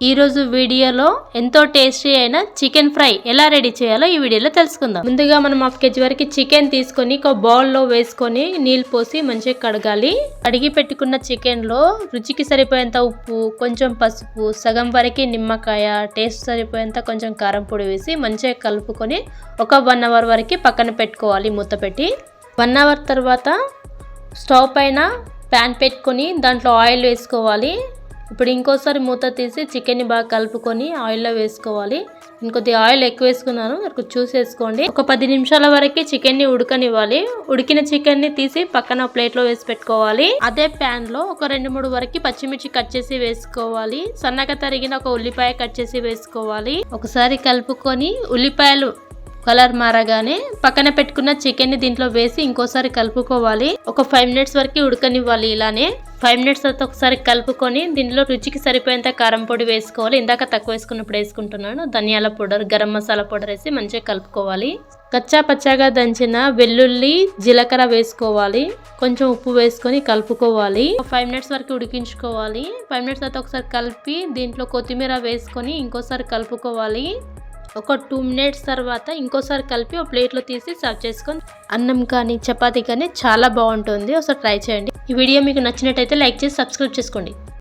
ఈరోజు వీడియోలో ఎంతో టేస్టీ అయిన చికెన్ ఫ్రై ఎలా రెడీ చేయాలో ఈ వీడియోలో తెలుసుకుందాం. ముందుగా మనం హాఫ్ కేజీ వరకు చికెన్ తీసుకొని ఒక బౌల్లో వేసుకొని నీళ్ళు పోసి మంచిగా కడగాలి. కడిగి పెట్టుకున్న చికెన్లో రుచికి సరిపోయేంత ఉప్పు కొంచెం పసుపు సగం వరకు నిమ్మకాయ టేస్ట్ సరిపోయేంత కొంచెం కారం పొడి వేసి మంచిగా కలుపుకొని ఒక వన్ అవర్ వరకు పక్కన పెట్టుకోవాలి మూత పెట్టి. వన్ అవర్ తర్వాత స్టవ్ పైన ప్యాన్ పెట్టుకొని దాంట్లో ఆయిల్ వేసుకోవాలి. ఇప్పుడు ఇంకోసారి మూత తీసి చికెన్ని బాగా కలుపుకొని ఆయిల్లో వేసుకోవాలి. ఇంకొద్ది ఆయిల్ ఎక్కువ వేసుకున్నాను. మీరు చూసేసుకోండి. ఒక పది నిమిషాల వరకు చికెన్ని ఉడకనివ్వాలి. ఉడికిన చికెన్ని తీసి పక్కన ప్లేట్లో వేసి పెట్టుకోవాలి. అదే ప్యాన్లో ఒక రెండు మూడు వరకు పచ్చిమిర్చి కట్ చేసి వేసుకోవాలి. సన్నగా తరిగిన ఒక ఉల్లిపాయ కట్ చేసి వేసుకోవాలి. ఒకసారి కలుపుకొని ఉల్లిపాయలు కలర్ మారగానే పక్కన పెట్టుకున్న చికెన్ని దీంట్లో వేసి ఇంకోసారి కలుపుకోవాలి. ఒక ఫైవ్ మినిట్స్ వరకు ఉడకనివ్వాలి ఇలానే. ఫైవ్ మినిట్స్ తర్వాత ఒకసారి కలుపుకొని దీంట్లో రుచికి సరిపోయేంత కారం పొడి వేసుకోవాలి. ఇందాక తక్కువ వేసుకున్నప్పుడు వేసుకుంటున్నాను. ధనియాల పౌడర్ గరం మసాలా పౌడర్ వేసి మంచిగా కలుపుకోవాలి. కచ్చా పచ్చాగా దంచిన వెల్లుల్లి జీలకర్ర వేసుకోవాలి. కొంచెం ఉప్పు వేసుకొని కలుపుకోవాలి. ఫైవ్ మినిట్స్ వరకు ఉడికించుకోవాలి. ఫైవ్ మినిట్స్ తర్వాత ఒకసారి కలిపి దీంట్లో కొత్తిమీర వేసుకొని ఇంకోసారి కలుపుకోవాలి. ఒక టూ మినిట్స్ తర్వాత ఇంకోసారి కలిపి ఒక ప్లేట్లో తీసి సర్వ్ చేసుకొని అన్నం కానీ చపాతీ కానీ చాలా బాగుంటుంది. ఒకసారి ట్రై చేయండి. ఈ వీడియో మీకు నచ్చినట్టయితే లైక్ చేసి సబ్స్క్రైబ్ చేసుకోండి.